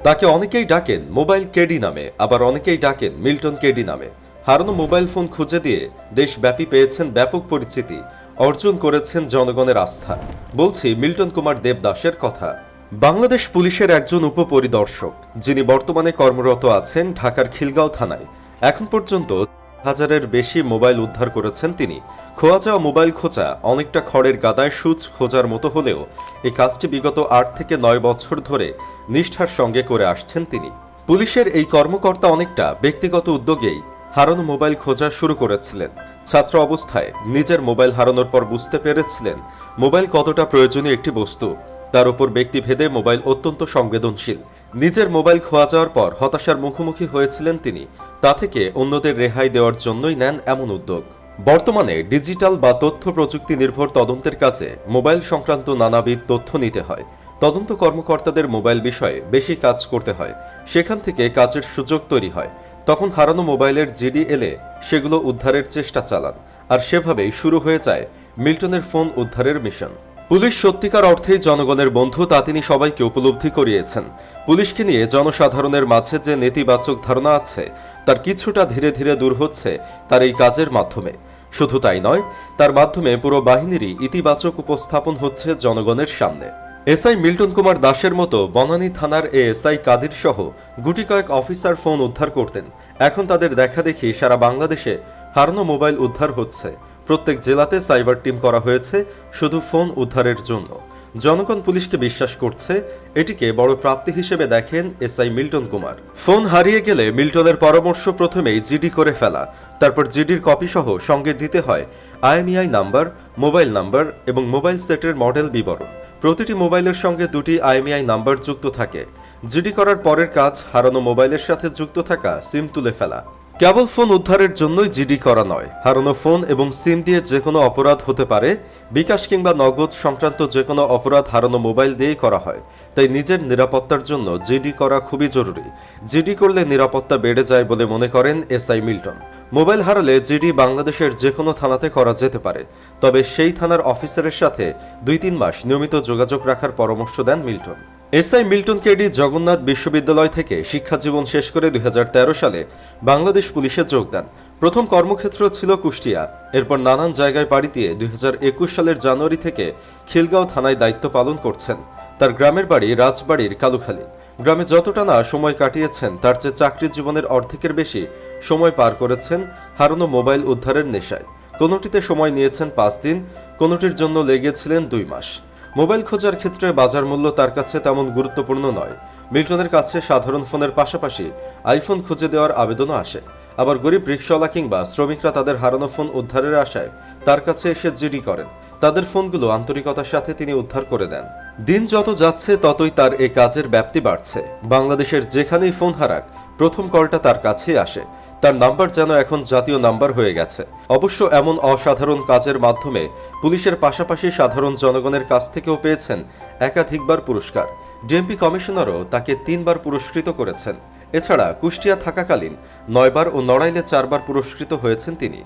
তাকে অনেকেই ডাকেন মোবাইল কেডি নামে, আবার অনেকেই ডাকেন মিল্টন কেডি নামে। হারানো মোবাইল ফোন খুঁজে দিয়ে দেশব্যাপী পেয়েছেন ব্যাপক পরিচিতি, অর্জন করেছেন জনগণের আস্থা। বলছি মিল্টন কুমার দেবদাসের কথা। বাংলাদেশ পুলিশের একজন উপপরিদর্শক, যিনি বর্তমানে কর্মরত আছেন ঢাকার খিলগাঁও থানায়। এখন পর্যন্ত হাজারের বেশি মোবাইল উদ্ধার করেছেন তিনি। খোয়া যাওয়া মোবাইল খোঁজা অনেকটা খড়ের গাদায় সূচ খোঁজার মতো হলেও এই কাজটি বিগত আট থেকে নয় বছর ধরে নিষ্ঠার সঙ্গে করে আসছেন তিনি। পুলিশের এই কর্মকর্তা অনেকটা ব্যক্তিগত উদ্যোগেই হারানো মোবাইল খোঁজা শুরু করেছিলেন। ছাত্র অবস্থায় নিজের মোবাইল হারানোর পর বুঝতে পেরেছিলেন মোবাইল কতটা প্রয়োজনীয় একটি বস্তু। তার উপর ব্যক্তিভেদে মোবাইল অত্যন্ত সংবেদনশীল। নিজের মোবাইল খোয়া যাওয়ার পর হতাশার মুখোমুখি হয়েছিলেন তিনি। তা থেকে অন্যদের রেহাই দেওয়ার জন্যই নেন এমন উদ্যোগ। বর্তমানে ডিজিটাল বা তথ্য প্রযুক্তি নির্ভর তদন্তের কাজে মোবাইল সংক্রান্ত নানাবিধ তথ্য নিতে হয়। তদন্ত কর্মকর্তাদের মোবাইল বিষয়ে বেশি কাজ করতে হয়। সেখান থেকে কাজের সুযোগ তৈরি হয়। তখন হারানো মোবাইলের জিডি এলে সেগুলো উদ্ধারের চেষ্টা চালান। আর সেভাবেই শুরু হয়ে যায় মিল্টনের ফোন উদ্ধারের মিশন। পুলিশ সত্যিকার অর্থেই জনগণের বন্ধু, তা তিনি সবাইকে উপলব্ধি করিয়েছেন। পুলিশকে নিয়ে জনসাধারণের মাঝে যে নেতিবাচক ধারণা আছে, তার কিছুটা ধীরে ধীরে দূর হচ্ছে তার এই কাজের মাধ্যমে। শুধু তাই নয়, তার মাধ্যমে পুরো বাহিনীরই ইতিবাচক উপস্থাপন হচ্ছে জনগণের সামনে। এসআই মিল্টন কুমার দাসের মতো বনানী থানার এ এসআই কাদির সহ গুটি কয়েক অফিসার ফোন উদ্ধার করতেন। এখন তাদের দেখা দেখি সারা বাংলাদেশে হারানো মোবাইল উদ্ধার হচ্ছে। প্রত্যেক জেলাতে সাইবার টিম করা হয়েছে শুধু ফোন উদ্ধারের জন্য। জনগণ পুলিশকে বিশ্বাস করছে, এটিকে বড় প্রাপ্তি হিসেবে দেখেন এসআই মিল্টন কুমার। ফোন হারিয়ে গেলে মিল্টনের পরামর্শ প্রথমেই জিডি করে ফেলা, তারপর জিডির কপি সহ সঙ্গে দিতে হয় আইএমইআই নাম্বার, মোবাইল নাম্বার এবং মোবাইল সেটের মডেল বিবরণ। প্রতিটি মোবাইলের সঙ্গে দুটি আইএমইআই নাম্বার যুক্ত থাকে। জিডি করার পরের কাজ হারানো মোবাইলের সাথে যুক্ত থাকা, সিম তুলে ফেলা। কেবল ফোন উদ্ধারের জন্যই জিডি করা নয়। হারানো ফোন এবং সিম দিয়ে যে কোনো অপরাধ হতে পারে। বিকাশ কিংবা নগদ সংক্রান্ত যে কোনো অপরাধ হারানো মোবাইল দিয়েই করা হয়। তাই নিজের নিরাপত্তার জন্য জিডি করা খুবই জরুরি। জিডি করলে নিরাপত্তা বেড়ে যায় বলে মনে করেন এসআই মিল্টন। মোবাইল হারালে জিডি বাংলাদেশের যে কোনো থানাতে করা যেতে পারে। তবে সেই থানার অফিসারের সাথে দুই তিন মাস নিয়মিত যোগাযোগ রাখার পরামর্শ দেন মিল্টন। এসআই মিল্টন কেডি জগন্নাথ বিশ্ববিদ্যালয় থেকে শিক্ষা জীবন শেষ করে দুই হাজার তেরো সালে বাংলাদেশ পুলিশে যোগ দেন। প্রথম কর্মক্ষেত্র ছিল কুষ্টিয়া। এরপর নানান জায়গায় পাড়ি দিয়ে দুই হাজার একুশ সালের জানুয়ারি থেকে খিলগাঁও থানায় দায়িত্ব পালন করছেন। তার গ্রামের বাড়ি রাজবাড়ির কালুখালী। গ্রামে যতটা না সময় কাটিয়েছেন, তার চেয়ে চাকরি জীবনের অর্ধেকের বেশি সময় পার করেছেন হারানো মোবাইল উদ্ধারের নেশায়। কোনোটিতে সময় নিয়েছেন পাঁচ দিন, কোনোটির জন্য লেগেছিলেন দুই মাস। মোবাইল খোঁজার ক্ষেত্রে বাজার মূল্য তার কাছে তেমন গুরুত্বপূর্ণ নয়। মিল্টনের কাছে সাধারণ ফোনের পাশাপাশি আইফোন খুঁজে দেওয়ার আবেদনও আসে। আবার গরিব রিক্সাওয়ালা কিংবা শ্রমিকরা তাদের হারানো ফোন উদ্ধারের আশায় তার কাছে এসে জিডি করেন। তাদের ফোনগুলো আন্তরিকতার সাথে তিনি উদ্ধার করে দেন। দিন যত যাচ্ছে, ততই তার এ কাজের ব্যাপ্তি বাড়ছে। বাংলাদেশের যেখানেই ফোন হারাক, প্রথম কলটা তার কাছেই আসে। তার নাম্বার যেন এখন জাতীয় নাম্বার হয়ে গেছে। অবশ্য এমন অসাধারণ কাজের মাধ্যমে পুলিশের পাশাপাশি সাধারণ জনগণের কাছ থেকেও পেয়েছেন একাধিকবার পুরস্কার। ডিএমপি কমিশনারও তাকে তিনবার পুরস্কৃত করেছেন। এছাড়া কুষ্টিয়া থাকাকালীন নয়বার ও নড়াইলে চারবার পুরস্কৃত হয়েছেন তিনি।